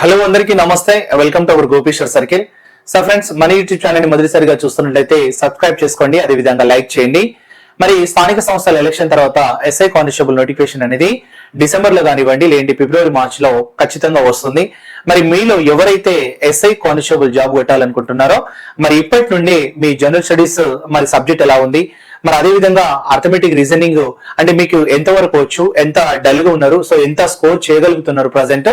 Hello అందరికీ నమస్తే. Welcome to our Gopishwar circle so friends మన యూట్యూబ్ ఛానల్ని మొదటిసారిగా చూస్తున్నట్లయితే సబ్స్క్రైబ్ చేసుకోండి అదే విధంగా లైక్ చేయండి. మరి స్థానిక సంస్థల ఎలక్షన్ తర్వాత ఎస్ఐ కానిస్టేబుల్ నోటిఫికేషన్ అనేది డిసెంబర్లో కానివ్వండి లేదంటే ఫిబ్రవరి మార్చ్లో ఖచ్చితంగా వస్తుంది. మరి మీలో ఎవరైతే ఎస్ఐ కానిస్టేబుల్ జాబ్ కొట్టాలనుకుంటున్నారో మరి ఇప్పటి నుండి మీ జనరల్ స్టడీస్ మరి సబ్జెక్ట్ ఎలా ఉంది మరి అదే విధంగా అర్థమెటిక్ రీజనింగ్ అంటే మీకు ఎంత వరకు వచ్చు ఎంత డల్గా ఉన్నారు సో ఎంత స్కోర్ చేయగలుగుతున్నారు ప్రజెంట్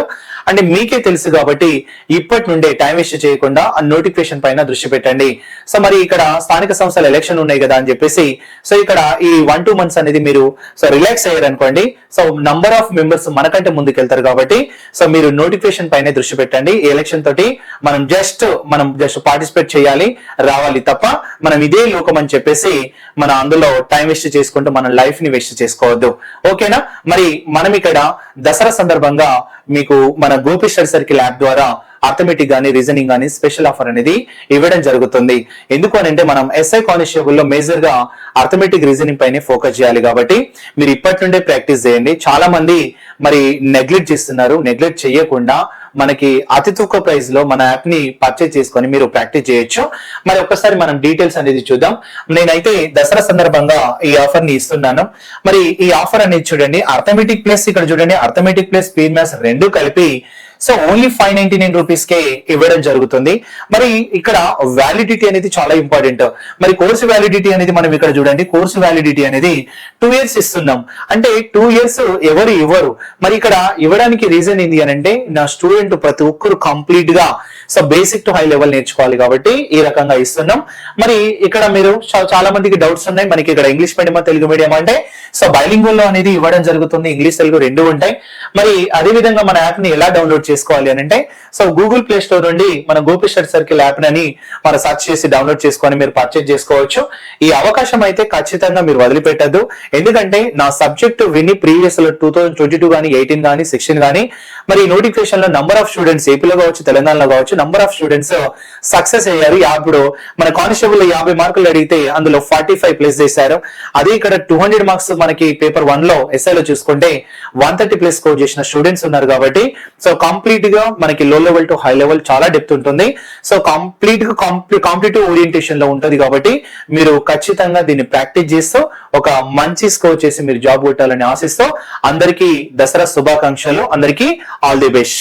అంటే మీకే తెలుసు కాబట్టి ఇప్పటి నుండే టైం వేస్ట్ చేయకుండా ఆ నోటిఫికేషన్ పైన దృష్టి పెట్టండి. సో మరి ఇక్కడ స్థానిక సంస్థల ఎలక్షన్ ఉన్నాయి కదా అని చెప్పేసి సో ఇక్కడ ఈ వన్ టూ మంత్స్ అనేది మీరు సో రిలాక్స్ అయ్యారు అనుకోండి. సో నంబర్ ఆఫ్ మెంబర్స్ మనకంటే ముందుకు వెళ్తారు కాబట్టి సో మీరు నోటిఫికేషన్ పైన దృష్టి పెట్టండి. ఈ ఎలక్షన్ తోటి మనం జస్ట్ మనం జస్ట్ పార్టిసిపేట్ చేయాలి రావాలి తప్ప మనం ఇదే లోకం అని చెప్పేసి మన అందులో టైం వేస్ట్ చేసుకుంటూ మన లైఫ్ని వేస్ట్ చేసుకోవద్దు. ఓకేనా మరి మనం ఇక్కడ దసరా సందర్భంగా మీకు మన గోపి స్టడీ సర్కిల్ యాప్ ద్వారా అర్థమెటిక్ గానీ రీజనింగ్ గానీ స్పెషల్ ఆఫర్ అనేది ఇవ్వడం జరుగుతుంది. ఎందుకు అని అంటే మనం ఎస్ఐ కానిస్టేబుల్లో మేజర్గా అర్థమెటిక్ రీజనింగ్ పైనే ఫోకస్ చేయాలి కాబట్టి మీరు ఇప్పటి నుండే ప్రాక్టీస్ చేయండి. చాలా మంది మరి నెగ్లెక్ట్ చేస్తున్నారు. నెగ్లెక్ట్ చేయకుండా మనకి అతి తక్కువ ప్రైస్లో మన యాప్ని పర్చేజ్ చేసుకొని మీరు ప్రాక్టీస్ చేయొచ్చు. మరి ఒక్కసారి మనం డీటెయిల్స్ అనేది చూద్దాం. నేనైతే దసరా సందర్భంగా ఈ ఆఫర్ని ఇస్తున్నాను. మరి ఈ ఆఫర్ అనేది చూడండి. అర్థమెటిక్ ప్లస్ ఇక్కడ చూడండి. అర్థమెటిక్ ప్లస్ పీర్ మ్యాథ్స్ రెండు కలిపి so only five ninety nine rupees కే ఇవ్వడం జరుగుతుంది. మరి ఇక్కడ వ్యాలిడిటీ అనేది చాలా ఇంపార్టెంట్ మరి కోర్సు వ్యాలిడిటీ అనేది మనం ఇక్కడ చూడండి. కోర్సు వ్యాలిడిటీ అనేది టూ ఇయర్స్ ఇస్తున్నాం. అంటే టూ ఇయర్స్ ఎవరు ఇవ్వరు. మరి ఇక్కడ ఇవ్వడానికి రీజన్ ఏంటి అని అంటే నా స్టూడెంట్ ప్రతి ఒక్కరు కంప్లీట్గా so basic to high level నేర్చుకోవాలి కాబట్టి ఈ రకంగా ఇస్తున్నాం. మరి ఇక్కడ మీరు చాలా మందికి డౌట్స్ ఉన్నాయి. మనకి ఇక్కడ ఇంగ్లీష్ మీడియం తెలుగు మీడియం అంటే సో బైలింగ్వల్లో అనేది ఇవ్వడం జరుగుతుంది. ఇంగ్లీష్ తెలుగు రెండు ఉంటాయి. మరి అదే విధంగా మన యాప్ని ఎలా డౌన్లోడ్ చేసుకోవాలి అని అంటే సో గూగుల్ ప్లే స్టోర్ నుండి మన గోపిస్టర్ సర్కిల్ యాప్ అని మనం సెర్చ్ చేసి డౌన్లోడ్ చేసుకొని మీరు పర్చేజ్ చేసుకోవచ్చు. ఈ అవకాశం అయితే ఖచ్చితంగా మీరు వదిలిపెట్టద్దు. ఎందుకంటే నా సబ్జెక్ట్ విని ప్రీవియస్లో టూ థౌసండ్ ట్వంటీ టూ కానీ ఎయిటీన్ కానీ సిక్స్టీన్ కానీ మరి నోటిఫికేషన్లో నంబర్ ఆఫ్ స్టూడెంట్స్ ఏపీలో కావచ్చు తెలంగాణలో కావచ్చు నంబర్ ఆఫ్ స్టూడెంట్స్ సక్సెస్ అయ్యారు. అప్పుడు మన కానిస్టేబుల్ యాభై మార్కులు అడిగితే అందులో ఫార్టీ ఫైవ్ ప్లేస్ చేశారు. అదే ఇక్కడ టూ హండ్రెడ్ మార్క్స్ మనకి పేపర్ వన్లో ఎస్ఐ లో చూసుకుంటే వన్ థర్టీ ప్లస్ స్కోర్ చేసిన స్టూడెంట్స్ ఉన్నారు కాబట్టి సో కంప్లీట్గా మనకి low level to high level చాలా డెప్త్ ఉంటుంది. సో కంప్లీట్గా కాంపిటేటివ్ ఓరియంటేషన్లో ఉంటుంది కాబట్టి మీరు ఖచ్చితంగా దీన్ని ప్రాక్టీస్ చేస్తూ ఒక మంచి స్కోర్ చేసి మీరు జాబ్ కొట్టాలని ఆశిస్తూ అందరికీ దసరా శుభాకాంక్షలు. అందరికీ ఆల్ ది బెస్ట్